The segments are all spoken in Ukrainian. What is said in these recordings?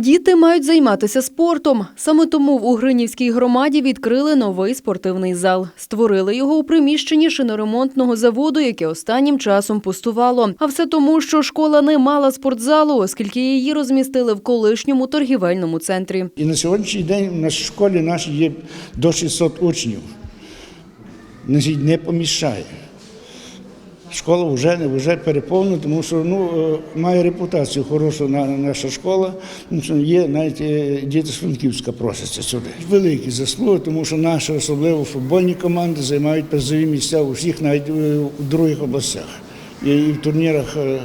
Діти мають займатися спортом. Саме тому в Угринівській громаді відкрили новий спортивний зал. Створили його у приміщенні шиноремонтного заводу, яке останнім часом пустувало. А все тому, що школа не мала спортзалу, оскільки її розмістили в колишньому торгівельному центрі. І на сьогоднішній день нашій школі нашій є до 600 учнів. Не поміщає. Школа вже, вже переповнена, тому що ну, е, має репутацію хорошу на, наша школа. Є навіть діти з Франківська просяться сюди. Великі заслуги, тому що наші, особливо футбольні команди, займають призові місця у всіх, навіть е, у других областях. І в турнірах, е,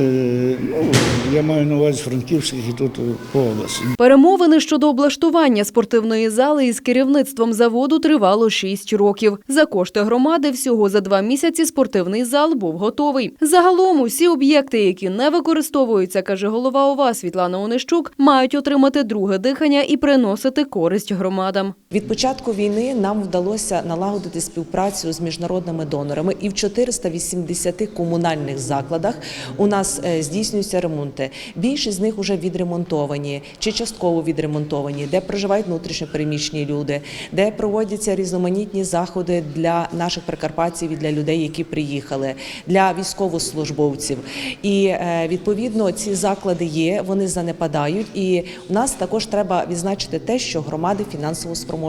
ну, я маю на увазі франківських і тут по області. Перемовини щодо облаштування спортивної зали із керівництвом заводу тривало 6 років. За кошти громади всього за два місяці спортивний зал був готовий. Загалом усі об'єкти, які не використовуються, каже голова ОВА Світлана Онищук, мають отримати друге дихання і приносити користь громадам. Від початку війни нам вдалося налагодити співпрацю з міжнародними донорами, і в 480 комунальних закладах у нас е, здійснюються ремонти. Більшість з них вже відремонтовані чи частково відремонтовані, де проживають внутрішньопереміщені люди, де проводяться різноманітні заходи для наших прикарпатців і для людей, які приїхали, для військовослужбовців. І е, відповідно ці заклади є, вони занепадають. І у нас також треба відзначити те, що громади фінансово спроможні.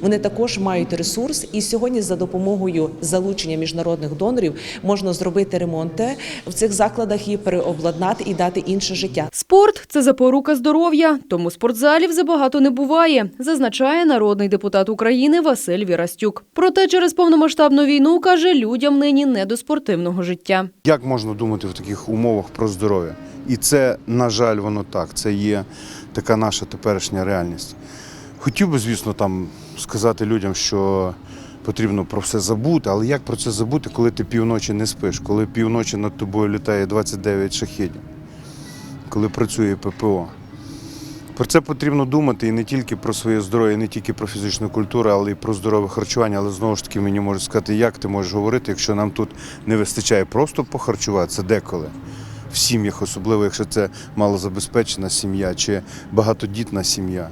Вони також мають ресурс, і сьогодні за допомогою залучення міжнародних донорів можна зробити ремонти в цих закладах і переобладнати і дати інше життя. Спорт це запорука здоров'я, тому спортзалів забагато не буває, зазначає народний депутат України Василь Вірастюк. Проте через повномасштабну війну каже, людям нині не до спортивного життя. Як можна думати в таких умовах про здоров'я? І це, на жаль, воно так. Це є така наша теперішня реальність. Хотів би, звісно, там сказати людям, що потрібно про все забути, але як про це забути, коли ти півночі не спиш, коли півночі над тобою літає 29 шахідів, коли працює ППО? Про це потрібно думати і не тільки про своє здоров'я, не тільки про фізичну культуру, але й про здорове харчування. Але знову ж таки мені можуть сказати, як ти можеш говорити, якщо нам тут не вистачає просто похарчуватися деколи. В сім'ях, особливо якщо це малозабезпечена сім'я чи багатодітна сім'я.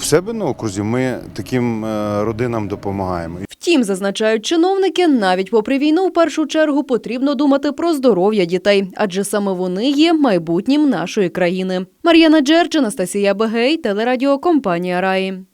В себе на окрузі ми таким е, родинам допомагаємо. Втім, зазначають чиновники, навіть попри війну, в першу чергу потрібно думати про здоров'я дітей, адже саме вони є майбутнім нашої країни. Мар'яна Джерч, Анастасія Бегей, телерадіокомпанія Раї.